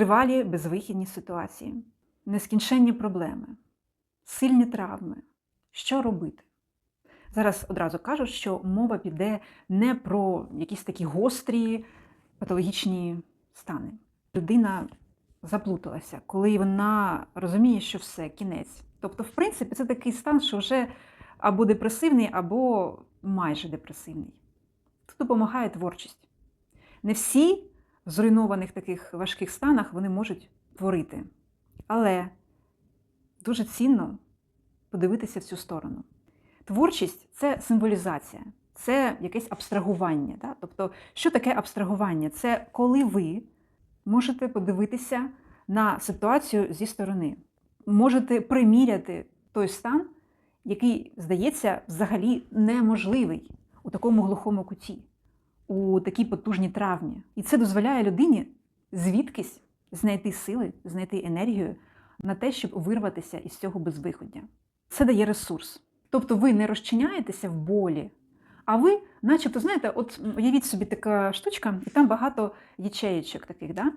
тривалі безвихідні ситуації, нескінченні проблеми, сильні травми. Що робити? Зараз одразу кажу, що мова піде не про якісь такі гострі патологічні стани. Людина заплуталася, коли вона розуміє, що все, кінець. Тобто, в принципі, це такий стан, що вже або депресивний, або майже депресивний. Тут допомагає творчість. Не всі зруйнованих таких важких станах вони можуть творити. Але дуже цінно подивитися в цю сторону. Творчість це символізація, це якесь абстрагування. Да? Тобто, що таке абстрагування? Це коли ви можете подивитися на ситуацію зі сторони, можете приміряти той стан, який, здається, взагалі неможливий у такому глухому куті, у такій потужній травмі. І це дозволяє людині звідкись знайти сили, знайти енергію на те, щоб вирватися із цього безвиходя. Це дає ресурс. Тобто ви не розчиняєтеся в болі, а ви, начебто, знаєте, от уявіть собі така штучка, і там багато ячеєчок таких, да?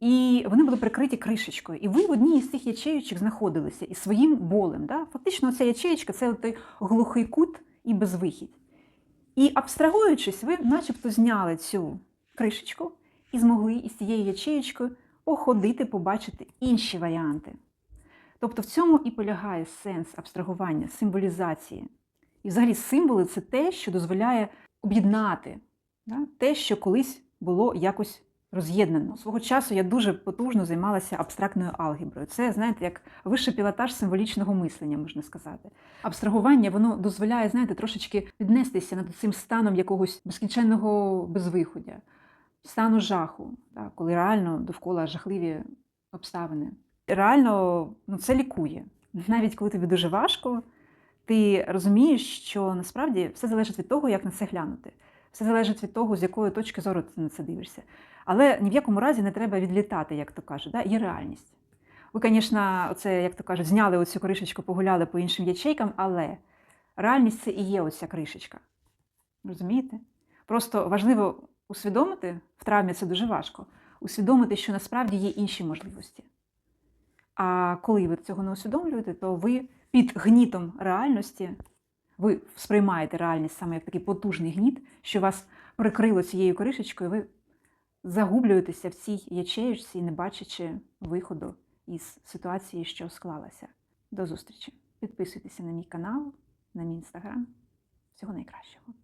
і вони були прикриті кришечкою. І ви в одній із цих ячеєчок знаходилися із своїм болем. Да? Фактично, ця ячеєчка це той глухий кут і безвихідь. І абстрагуючись, ви начебто зняли цю кришечку і змогли із цією ячеєчкою походити, побачити інші варіанти. Тобто в цьому і полягає сенс абстрагування, символізації. І взагалі символи це те, що дозволяє об'єднати да? те, що колись було якось роз'єднано. Свого часу я дуже потужно займалася абстрактною алгеброю. Це, знаєте, як вищий пілотаж символічного мислення, можна сказати. Абстрагування воно дозволяє, знаєте, трошечки піднестися над цим станом якогось безкінченного безвиходя, стану жаху, да? коли реально довкола жахливі обставини. Реально ну, це лікує. Навіть коли тобі дуже важко, ти розумієш, що насправді все залежить від того, як на це глянути. Все залежить від того, з якої точки зору ти на це дивишся. Але ні в якому разі не треба відлітати, як то кажуть. Да? Є реальність. Ви, звісно, оце, як то кажуть, зняли оцю кришечку, погуляли по іншим ячейкам, але реальність це і є оця кришечка. Розумієте? Просто важливо усвідомити, в травмі це дуже важко, усвідомити, що насправді є інші можливості. А коли ви цього не усвідомлюєте, то ви під гнітом реальності, ви сприймаєте реальність саме як такий потужний гніт, що вас прикрило цією кришечкою, ви загублюєтеся в цій ячеючці, не бачачи виходу із ситуації, що склалася. До зустрічі! Підписуйтеся на мій канал, на мій інстаграм. Всього найкращого!